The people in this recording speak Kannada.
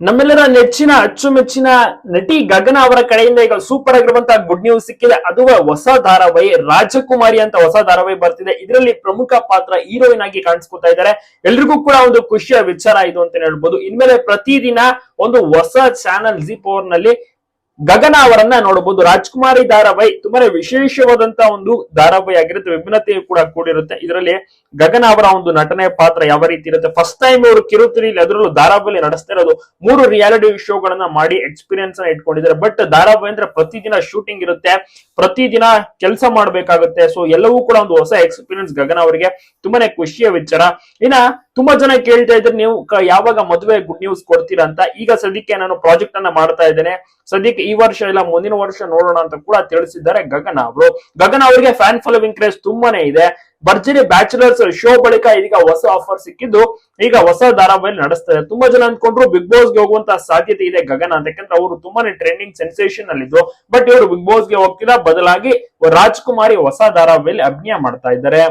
ನಮ್ಮೆಲ್ಲರ ನೆಚ್ಚಿನ, ಅಚ್ಚುಮೆಚ್ಚಿನ ನಟಿ ಗಗನ ಅವರ ಕಡೆಯಿಂದ ಈಗ ಸೂಪರ್ ಆಗಿರುವಂತಹ ಗುಡ್ ನ್ಯೂಸ್ ಸಿಕ್ಕಿದೆ. ಅದುವೇ ಹೊಸ ಧಾರಾವಾಹಿ, ರಾಜಕುಮಾರಿ ಅಂತ ಹೊಸ ಧಾರಾವಾಹಿ ಬರ್ತಿದೆ. ಇದರಲ್ಲಿ ಪ್ರಮುಖ ಪಾತ್ರ ಹೀರೋಯಿನ್ ಆಗಿ ಕಾಣಿಸ್ಕೊತಾ ಇದ್ದಾರೆ. ಎಲ್ರಿಗೂ ಕೂಡ ಒಂದು ಖುಷಿಯ ವಿಚಾರ ಇದು ಅಂತ ಹೇಳ್ಬೋದು. ಇನ್ಮೇಲೆ ಪ್ರತಿದಿನ ಒಂದು ಹೊಸ ಚಾನಲ್ ಜಿ ಪವರ್ನಲ್ಲಿ ಗಗನ ಅವರನ್ನ ನೋಡಬಹುದು. ರಾಜ್ಕುಮಾರಿ ಧಾರಾವಾಹಿ ತುಂಬಾನೇ ವಿಶೇಷವಾದಂತ ಒಂದು ಧಾರಾವಾಹಿ ಆಗಿರುತ್ತೆ. ವಿಭಿನ್ನತೆ ಕೂಡ ಕೂಡಿರುತ್ತೆ. ಇದರಲ್ಲಿ ಗಗನ ಅವರ ಒಂದು ನಟನೆ ಪಾತ್ರ ಯಾವ ರೀತಿ ಇರುತ್ತೆ? ಫಸ್ಟ್ ಟೈಮ್ ಅವರು ಕಿರುತಿರಿ ಅದರಲ್ಲೂ ಧಾರಾವಾಹಿ ನಡೆಸ್ತಾ ಇರೋದು ಮೂರು ರಿಯಾಲಿಟಿ ಶೋಗಳನ್ನ ಮಾಡಿ ಎಕ್ಸ್ಪೀರಿಯನ್ಸ್ ಅನ್ನ ಇಟ್ಕೊಂಡಿದ್ದಾರೆ. ಬಟ್ ಧಾರಾವಾಹಿ ಅಂದ್ರೆ ಪ್ರತಿದಿನ ಶೂಟಿಂಗ್ ಇರುತ್ತೆ. ಪ್ರತಿದಿನ ಕೆಲಸ ಮಾಡಬೇಕಾಗುತ್ತೆ. ಸೊ ಎಲ್ಲವೂ ಕೂಡ ಒಂದು ಹೊಸ ಎಕ್ಸ್ಪೀರಿಯನ್ಸ್ ಗಗನ ಅವರಿಗೆ. ತುಂಬಾನೇ ಖುಷಿಯ ವಿಚಾರ. ಇನ್ನ ತುಂಬಾ ಜನ ಕೇಳ್ತಾ ಇದ್ರೆ, ನೀವು ಯಾವಾಗ ಮದುವೆ ಗುಡ್ ನ್ಯೂಸ್ ಕೊಡ್ತೀರಾ ಅಂತ. ಈಗ ಸದ್ಯಕ್ಕೆ ನಾನು ಪ್ರಾಜೆಕ್ಟ್ ಅನ್ನ ಮಾಡ್ತಾ ಇದ್ದೇನೆ. ಸದ್ಯಕ್ಕೆ ಈ ವರ್ಷ ಇಲ್ಲ, ಮುಂದಿನ ವರ್ಷ ನೋಡೋಣ ಅಂತ ಕೂಡ ತಿಳಿಸಿದ್ದಾರೆ ಗಗನ ಅವರು. ಗಗನ ಅವರಿಗೆ ಫ್ಯಾನ್ ಫಾಲೋವಿಂಗ್ ಕ್ರೇಸ್ ತುಂಬಾನೇ ಇದೆ. ಭರ್ಜರಿ ಬ್ಯಾಚುಲರ್ಸ್ ಶೋ ಬಳಿಕ ಈಗ ಹೊಸ ಆಫರ್ ಸಿಕ್ಕಿದ್ದು, ಈಗ ಹೊಸ ಧಾರಾವಾಹಿ ನಡೆಸ್ತಾರೆ ತುಂಬಾ ಜನ ಅಂದ್ಕೊಂಡ್ರು ಬಿಗ್ ಬಾಸ್ಗೆ ಹೋಗುವಂತ ಸಾಧ್ಯತೆ ಇದೆ ಗಗನ ಅಂತ. ಯಾಕಂದ್ರೆ ಅವರು ತುಂಬಾನೇ ಟ್ರೆಂಡಿಂಗ್ ಸೆನ್ಸೇಷನ್ ಅಲ್ಲಿದ್ದು ಬಟ್ ಇವರು ಬಿಗ್ ಬಾಸ್ಗೆ ಹೋಗ್ತಿಲ್ಲ. ಬದಲಾಗಿ ರಾಜ್ಕುಮಾರಿ ಹೊಸ ಧಾರಾವಾಹಿಯಲ್ಲಿ ಅಭಿನಯ ಮಾಡ್ತಾ ಇದ್ದಾರೆ.